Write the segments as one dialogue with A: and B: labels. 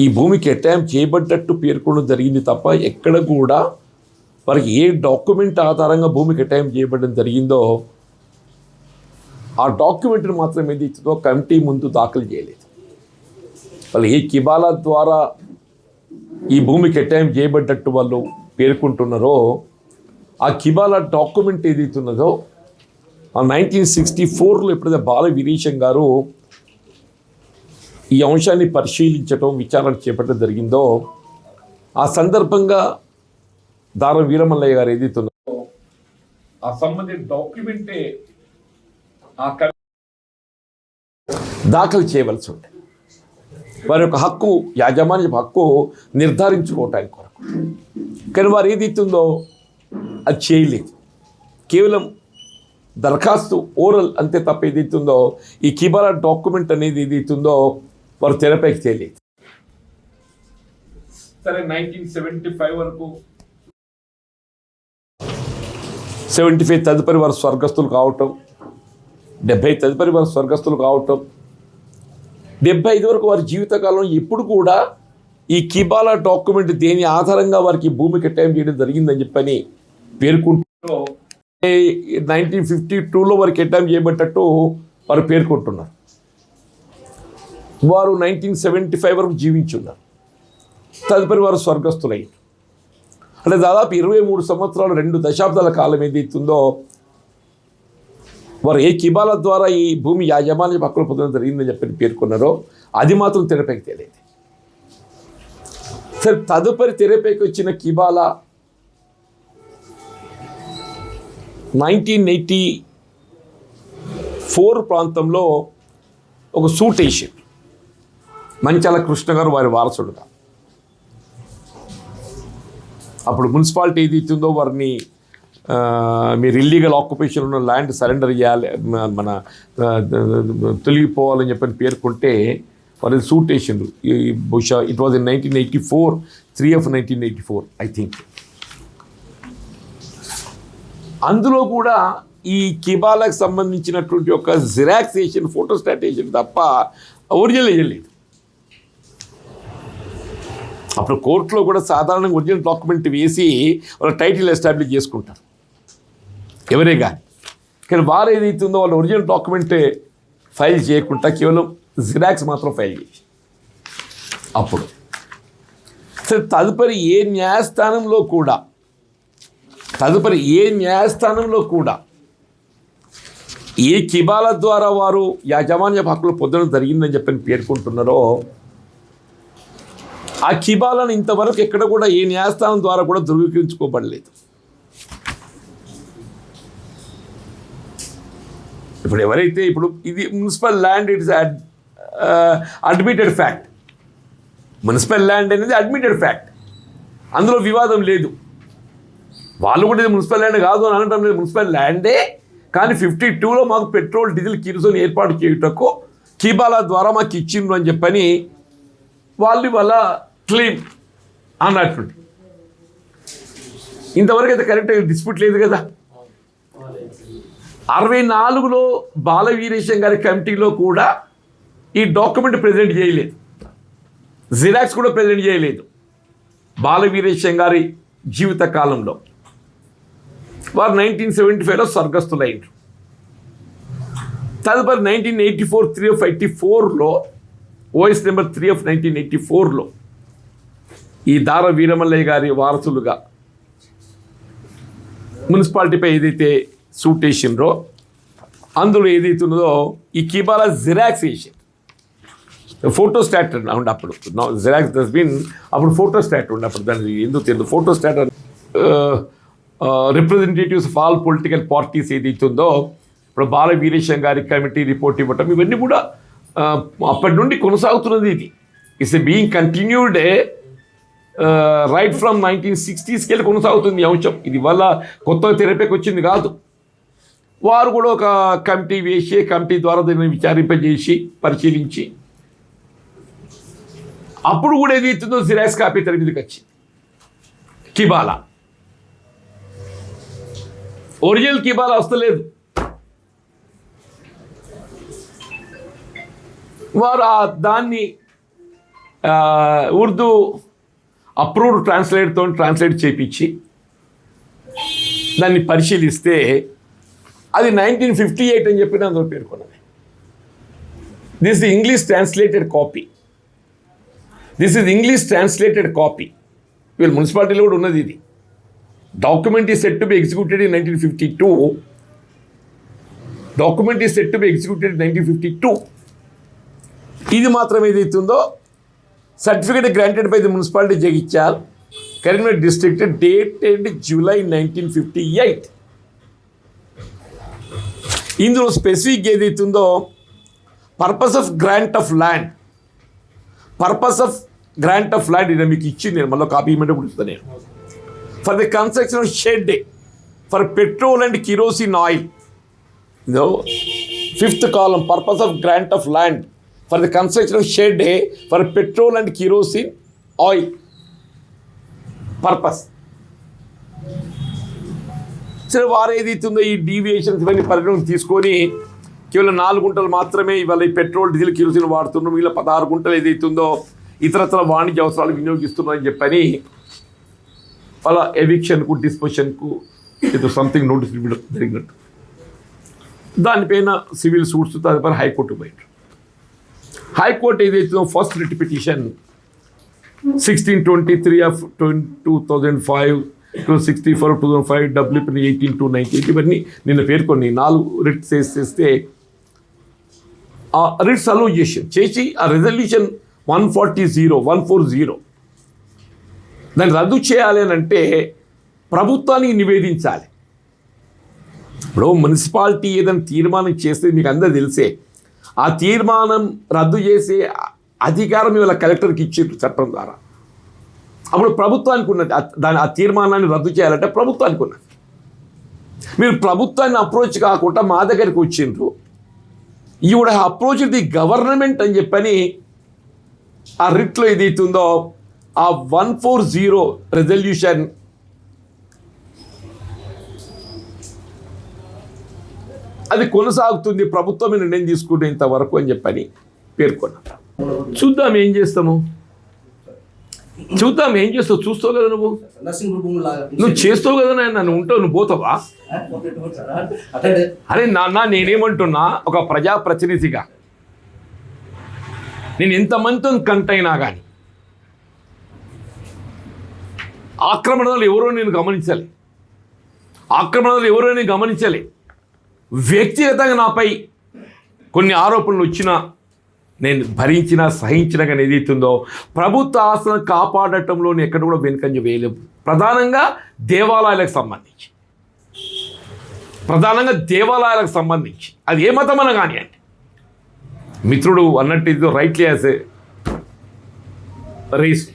A: ఈ భూమికి అటాంప్ చేయబడ్డట్టు పేర్కొనడం జరిగింది తప్ప ఎక్కడ కూడా వారికి ఏ డాక్యుమెంట్ ఆధారంగా భూమికి అటాంప్ చేయబడడం జరిగిందో ఆ డాక్యుమెంట్ని మాత్రం ఏది ఇచ్చిందో కమిటీ ముందు దాఖలు చేయలేదు. వాళ్ళు ఏ కిబాల ద్వారా ఈ భూమికి అటాంప్ చేయబడ్డట్టు వాళ్ళు పేర్కొంటున్నారో ఆ కిబాలా డాక్యుమెంట్ ఏదైతున్నదో ఆ నైన్టీన్ సిక్స్టీ ఫోర్లో ఎప్పుడైతే బాల వీరేశం గారు ఈ అంశాన్ని పరిశీలించటం విచారణ చేపట్టడం జరిగిందో ఆ సందర్భంగా దారం వీరమల్లయ్య గారు ఏదైతున్నారో? ఆ సంబంధిత డాక్యుమెంటే ఆ దాఖలు చేయవలసి ఉంది వారి యొక్క హక్కు యాజమాన్య హక్కు నిర్ధారించుకోవటానికి కొరకు. కానీ వారు ఏదైతుందో అది చేయలేదు. కేవలం దరఖాస్తు ఓరల్ అంతే తప్ప ఏదైతుందో ఈ కిబాలా డాక్యుమెంట్ అనేది ఏదైతుందో వారు తెరపైకి తేలేదు సరే నైన్టీన్ సెవెంటీ ఫైవ్ వరకు. సెవెంటీ ఫైవ్ తదుపరి వారు స్వర్గస్థులు కావటం డెబ్బై తదుపరి వారు స్వర్గస్థులు కావటం డెబ్బై ఐదు వరకు వారి జీవితకాలం ఎప్పుడు కూడా ఈ కిబాలా డాక్యుమెంట్ దేని ఆధారంగా వారికి భూమికి టైం చేయడం జరిగిందని చెప్పని పేర్కొంటూ నైన్టీన్ ఫిఫ్టీ టూలో వారికి అటామ్ చేయబడ్డట్టు వారు పేర్కొంటున్నారు. వారు నైన్టీన్ సెవెంటీ ఫైవ్ వరకు జీవించున్నారు. తదుపరి వారు స్వర్గస్థులయ్యారు. అంటే దాదాపు ఇరవై మూడు సంవత్సరాలు రెండు దశాబ్దాల కాలం ఏదైతుందో వారు ఏ కిబాల ద్వారా ఈ భూమి యాజమాన్య హక్కులు పొందడం జరిగిందని చెప్పి పేర్కొన్నారో అది మాత్రం తెరపైకి తేలేదు. సరే తదుపరి తెరపైకి వచ్చిన కిబాలా నైన్టీన్ ఎయిటీ ఫోర్ ప్రాంతంలో ఒక సూట్ వేసింది మంచాల కృష్ణ గారు వారి వారసుడుగా. అప్పుడు మున్సిపాలిటీ ఏది ఇచ్చిందో వారిని మీరు ఇల్లీగల్ ఆక్యుపేషన్ ఉన్న ల్యాండ్ సరెండర్ చేయాలి మన తొలగిపోవాలని చెప్పని పేర్కొంటే వారి సూట్ వేసిండ్రు. ఈ బహుశా it was in nineteen eighty four three of nineteen eighty four I think అందులో కూడా ఈ కిబాలకు సంబంధించినటువంటి ఒక జిరాక్సేషన్ ఫోటో స్టాటేషన్ తప్ప ఒరిజినల్ వేయలేదు అప్పుడు కోర్టులో కూడా సాధారణంగా ఒరిజినల్ డాక్యుమెంట్ వేసి వాళ్ళ టైటిల్ ఎస్టాబ్లిష్ చేసుకుంటారు. ఎవరే కానీ కానీ వారు ఏదైతుందో వాళ్ళ ఒరిజినల్ డాక్యుమెంట్ ఫైల్ చేయకుండా కేవలం జిరాక్స్ మాత్రం ఫైల్ చేసి. అప్పుడు. సరే తదుపరి ఏ న్యాయస్థానంలో కూడా తదుపరి ఏ న్యాయస్థానంలో కూడా ఏ కిబాల ద్వారా వారు యాజమాన్య హక్కులు పొందడం జరిగిందని చెప్పని పేర్కొంటున్నారో ఆ కిబాలను ఇంతవరకు ఎక్కడ కూడా ఏ న్యాయస్థానం ద్వారా కూడా ధృవీకరించుకోబడలేదు. ఇప్పుడు ఎవరైతే ఇప్పుడు ఇది municipal land it's admitted fact. Municipal land అనేది అడ్మిటెడ్ ఫ్యాక్ట్. అందులో వివాదం లేదు. వాళ్ళు కూడా ఇది మున్సిపల్ ల్యాండ్ కాదు అని అనడం లేదు. మున్సిపల్ ల్యాండే కానీ ఫిఫ్టీ టూలో మాకు పెట్రోల్ డీజిల్ కిరుసోని ఏర్పాటు చేయుటకు కీబాలా ద్వారా మాకు ఇచ్చిండ్రు అని చెప్పని వాళ్ళు వాళ్ళ క్లెయిమ్ అన్నటువంటి ఇంతవరకు అయితే కరెక్ట్ డిస్ప్యూట్ లేదు కదా. అరవై నాలుగులో బాలవీరేశం గారి కమిటీలో కూడా ఈ డాక్యుమెంట్ ప్రజెంట్ చేయలేదు. జిరాక్స్ కూడా ప్రజెంట్ చేయలేదు. బాలవీరేశం గారి జీవిత కాలంలో. వారు నైన్టీన్ సెవెంటీ ఫైవ్లో స్వర్గస్థులైండ్రు. తదుపరి nineteen eighty four three of eighty ఫోర్లో OS number three of nineteen eighty ఫోర్లో ఈ దార వీరమల్లయ్య గారి వారసులుగా మున్సిపాలిటీపై ఏదైతే సూట్ వేసిండ్రో అందులో ఏదైతే ఉన్నదో ఈ కిబాలా జిరాక్స్ వేసింది ఫోటో స్టాట్ ఉండే అప్పుడు. జిరాక్స్ దస్ బీన్ అప్పుడు ఫోటో స్టాట్ ఉండే అప్పుడు. దాని ఎందుకు తెలియదు? Photo stat representatives of all political parties ఏదైతే ఉందో ఇప్పుడు బాల వీరేశం గారి కమిటీ రిపోర్ట్ ఇవ్వటం ఇవన్నీ కూడా అప్పటి నుండి కొనసాగుతున్నది ఇది. It's being continued right from nineteen సిక్స్టీస్కి వెళ్ళి కొనసాగుతుంది. అంశం ఇది వల్ల కొత్తగా తెరపైకి వచ్చింది కాదు. వారు కూడా ఒక కమిటీ వేసి కమిటీ ద్వారా దీన్ని విచారింపజేసి పరిశీలించి అప్పుడు కూడా ఏది ఇస్తుందో జిరాక్స్ కాపీ తెర మీదకి వచ్చింది. కిబాలా. ఒరిజినల్ కిబాలా వస్తలేదు. వారు దాన్ని ఉర్దూ అప్రూవ్డ్ ట్రాన్స్లేటర్తో ట్రాన్స్లేట్ చేయించి దాన్ని పరిశీలిస్తే అది నైన్టీన్ ఫిఫ్టీ ఎయిట్ అని చెప్పి అందులో పేర్కొన్నది this the English translated copy this is English translated copy వీళ్ళ మున్సిపాలిటీలో కూడా ఉన్నది ఇది. డాక్యుమెంట్ ఈ set to be executed in nineteen fifty two document ఈ set to be executed nineteen fifty two ఇది మాత్రం ఏదైతుందో certificate granted by the municipality Jagtial Karimnagar district dated July nineteen fifty eight ఇందులో స్పెసిఫిక్ ఏదైతుందో purpose of grant of land purpose of grant of land ఇది మీకు ఇచ్చింది నేను మళ్ళీ కాపీ ఇవ్వమంటే కూడా నేను. For the construction of shed for petrol and kerosene oil ఇదో fifth column purpose of grant of land for the construction of shed for petrol and kerosene oil purpose సరే వారు ఏదైతుందో ఈ డీవియేషన్స్ ఇవన్నీ పరిగణలోకి తీసుకొని కేవలం నాలుగు గుంటలు మాత్రమే ఇవాళ ఈ పెట్రోల్ డీజిల్ కిరోసిన్ వాడుతున్నాం. వీళ్ళ పదహారు గుంటలు ఏదైతుందో ఇతరత్ర వాణిజ్య అవసరాలు వినియోగిస్తున్నారని చెప్పని వాళ్ళ ఎవిక్షన్కు డిస్పోషన్కు ఇది సంథింగ్ నోటీస్ జరిగినట్టు. దానిపైన సివిల్ సూట్స్ దానిపైన హైకోర్టు బయట హైకోర్టు ఏదైతుందో first writ petition. Sixteen twenty three of two thousand five two sixty four two thousand five WP eighteen two ninety eight ఇవన్నీ నిన్న పేర్కొని నాలుగు రిట్ చేస్తే ఆ రిట్స్ అలౌ చేసి చేసి ఆ resolution one forty zero one four zero దాన్ని రద్దు చేయాలి అని అంటే ప్రభుత్వానికి నివేదించాలి. ఇప్పుడు మున్సిపాలిటీ ఏదైనా తీర్మానం చేస్తే మీకు అందరూ తెలిసే ఆ తీర్మానం రద్దు చేసే అధికారం ఇవాళ కలెక్టర్కి ఇచ్చిండ్రు చట్టం ద్వారా. అప్పుడు ప్రభుత్వానికి ఉన్నది ఆ- దాని ఆ తీర్మానాన్ని రద్దు చేయాలంటే ప్రభుత్వానికి ఉన్నది. మీరు ప్రభుత్వాన్ని అప్రోచ్ కాకుండా మా దగ్గరికి వచ్చిండ్రు. ఈ అప్రోచ్ ది గవర్నమెంట్ అని చెప్పని ఆ రిట్లో ఏదైతుందో ఆ వన్ ఫోర్ జీరో రెజల్యూషన్ అది కొనసాగుతుంది. ప్రభుత్వమే నిర్ణయం తీసుకుంటే ఇంతవరకు అని చెప్పని పేర్కొన్నారు చూద్దాం ఏం చేస్తాము? చూద్దాం ఏం చేస్తావు? చూస్తావు కదా నువ్వు. నువ్వు చేస్తావు కదా నేను నన్ను ఉంటావు నువ్వు పోతావా? అరే నాన్న నేనేమంటున్నా ఒక ప్రజాప్రతినిధిగా నేను ఎంతమందితో కంటైనా కానీ ఆక్రమణలు ఎవరో నేను గమనించాలి. ఆక్రమణలు ఎవరో నేను గమనించాలి. వ్యక్తిగతంగా నాపై కొన్ని ఆరోపణలు వచ్చినా నేను భరించిన సహించిన కానీ ఏదైతుందో ప్రభుత్వ ఆస్తులను కాపాడటంలో ఎక్కడ కూడా వెనుకంజ వేయలేదు ప్రధానంగా దేవాలయాలకు సంబంధించి. ప్రధానంగా దేవాలయాలకు సంబంధించి. అది ఏ మతమన కానివ్వండి మిత్రుడు అన్నట్టు ఇది రైట్లీ యాజ్ రేస్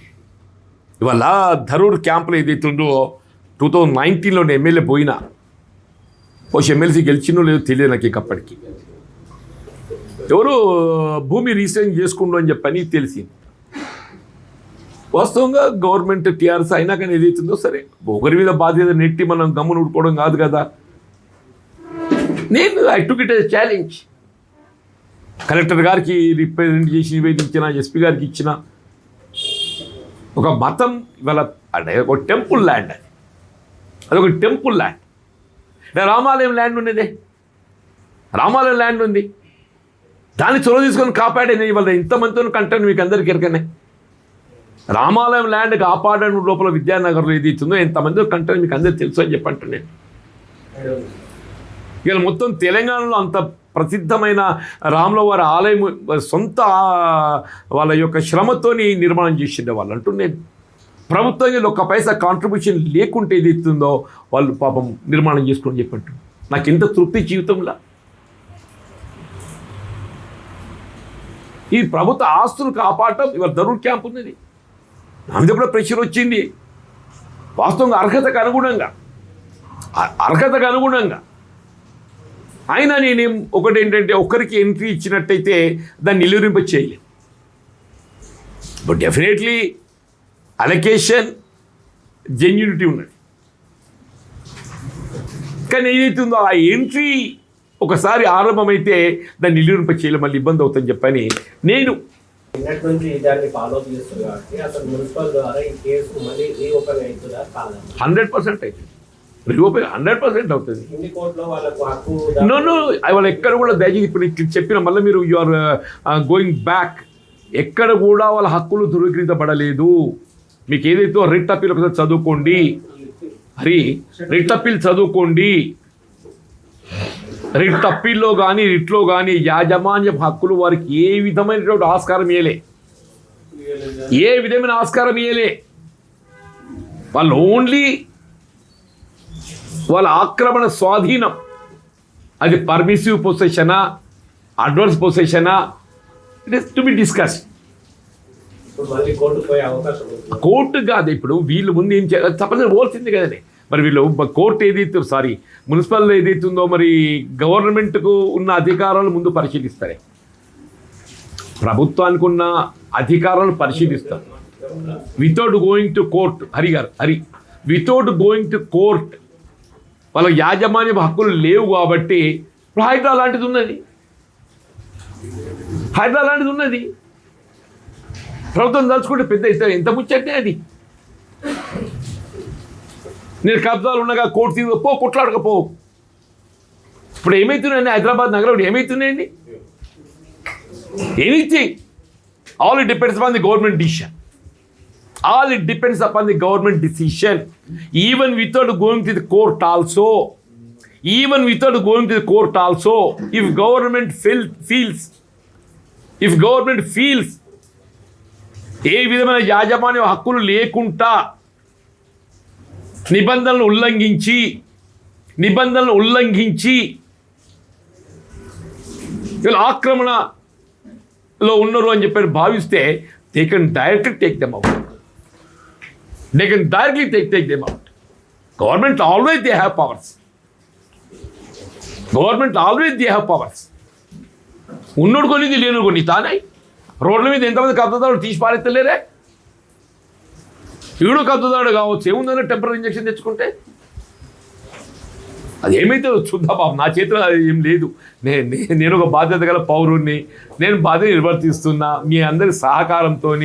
A: ఇవాళ ధరూర్ క్యాంపులో ఏదైతుందో టూ థౌజండ్ నైన్టీన్లో ఎమ్మెల్యే పోయినా పోసి ఎమ్మెల్సీ గెలిచినో లేదో తెలియదు నాకు ఇంకప్పటికి ఎవరు భూమి రీసైన్ చేసుకుండు అని చెప్పని తెలిసింది. వాస్తవంగా గవర్నమెంట్ టీఆర్ఎస్ అయినా కానీ ఏదైతుందో సరే ఒకరి మీద బాధ్యత నెట్టి మనం గమ్మున ఉడుకోవడం కాదు కదా. నేను I took it challenge collector గారికి రిప్రజెంట్ చేసి నివేదించిన ఎస్పీ గారికి ఇచ్చిన ఒక మతం ఇవాళ అంటే ఒక టెంపుల్ ల్యాండ్ అది. అదొక ఒక టెంపుల్ ల్యాండ్. రామాలయం ల్యాండ్ ఉన్నదే. రామాలయం ల్యాండ్ ఉంది. దాన్ని చొరవ తీసుకొని కాపాడేది ఇవాళ ఇంతమందితో కంటెంట్ మీకు అందరికీ ఎరకనే. రామాలయం ల్యాండ్ కాపాడడం లోపల విద్యానగర్లో ఏది ఇచ్చిందో ఇంతమంది కంటెంట్ మీకు అందరికీ తెలుసు అని చెప్పంటాను నేను. ఇవాళ మొత్తం తెలంగాణలో అంత ప్రసిద్ధమైన రాముల వారి ఆలయం సొంత వాళ్ళ యొక్క శ్రమతోని నిర్మాణం చేసిండే వాళ్ళు అంటూ నేను. ప్రభుత్వం వీళ్ళు ఒక పైసా కాంట్రిబ్యూషన్ లేకుంటే ఏది ఇస్తుందో వాళ్ళు పాపం నిర్మాణం చేసుకొని చెప్పంటు. నాకు ఎంత తృప్తి జీవితంలో. ఈ ప్రభుత్వ ఆస్తులు కాపాడటం ఇవాళ దరూర్ క్యాంప్ ఉన్నది. నా మీద కూడా ప్రెషర్ వచ్చింది. వాస్తవంగా అర్హతకు అనుగుణంగా. అర్హతకు అనుగుణంగా. అయినా నేనేం ఒకటి ఏంటంటే ఒకరికి ఎంట్రీ ఇచ్చినట్టయితే దాన్ని నిలువరింప చేయలేం బట్ డెఫినెట్లీ అలొకేషన్ జెన్యూనిటీ ఉన్నది. కానీ ఏదైతుందో ఆ ఎంట్రీ ఒకసారి ఆరంభమైతే దాన్ని నిలువరింప చేయలేం మళ్ళీ ఇబ్బంది అవుతుందని చెప్పని నేను హండ్రెడ్ పర్సెంట్ అవుతుంది. రీఓపెన్ హండ్రెడ్ పర్సెంట్ అవుతుంది.
B: కింది కోర్టులో వాళ్ళకు హక్కు
A: నో నో వాళ్ళు ఎక్కడ కూడా దయచేసి ఇప్పుడు చెప్పిన మళ్ళీ మీరు యు ఆర్ గోయింగ్ బ్యాక్ ఎక్కడ కూడా వాళ్ళ హక్కులు ధృవీకరించబడలేదు. మీకు ఏదైతే రిట్ అప్పీల్ ఒకసారి చదువుకోండి. హరి రిట్ అప్పీల్ చదువుకోండి. రిట్ అప్పీల్లో కానీ రిట్లో కానీ యాజమాన్య హక్కులు వారికి ఏ విధమైనటువంటి ఆస్కారం ఇయ్యలే. ఏ విధమైన ఆస్కారం ఇయ్యలే. వాళ్ళు ఓన్లీ వాళ్ళ ఆక్రమణ స్వాధీనం. అది పర్మిసివ్ పొసెషనా advance పొసెషనా? It is to be discuss
B: ఇప్పుడు మళ్ళీ కోర్టుకు పోయే అవకాశం ఉంది
A: కోర్టు కాదు ఇప్పుడు వీళ్ళు ముందు ఏం చేయాలి తప్పనిసరి పోల్సింది కదండి. మరి వీళ్ళు కోర్టు ఏదైతే సారీ మున్సిపల్ ఏదైతే ఉందో మరి గవర్నమెంట్కు ఉన్న అధికారాలు ముందు పరిశీలిస్తారే. ప్రభుత్వానికి ఉన్న అధికారాలను పరిశీలిస్తారు. Without going to court Hari garu Hari without going to court వాళ్ళ యాజమాన్య హక్కులు లేవు కాబట్టి ఇప్పుడు హైడ్రా లాంటిది ఉన్నది. హైదరాబాద్ లాంటిది ఉన్నది. ప్రభుత్వం తలుచుకుంటే పెద్ద ఇస్తారు. ఎంత ముచ్చటే అది? నేను కబ్జాలు ఉండగా కోర్టు తీసుకుపో పో కొట్లాడకపో. ఇప్పుడు ఏమవుతున్నాయండి హైదరాబాద్ నగరం ఏమవుతున్నాయండి anything. All it depends upon the government decision all it depends upon the government decision even without going to the court also even without going to the court also if government feel feels if government feels ఏ విధమైన యాజమాన్య హక్కులు లేకుండా నిబంధనలు ఉల్లంఘించి నిబంధనలు ఉల్లంఘించి వీళ్ళు ఆక్రమణలో ఉన్నారు అని చెప్పి భావిస్తే they can directly take them out they can directly take take them out government always they have powers government always they have powers ఉన్నోడు కొనిది లేనుడు కొన్ని తానే. రోడ్ల మీద ఎంతమంది కబ్జదారుడు తీసి పారెత్తలేరే? ఈడు కబ్జదారుడు కావచ్చు ఏముందన్న టెంపరీ ఇంజక్షన్ తెచ్చుకుంటే? అది ఏమైతే చూద్దా బాబు నా చేతిలో అది ఏం లేదు. నే- నేను ఒక బాధ్యత గల పౌరుణ్ణి నేను బాధ్యత నిర్వర్తిస్తున్నా మీ అందరి సహకారంతో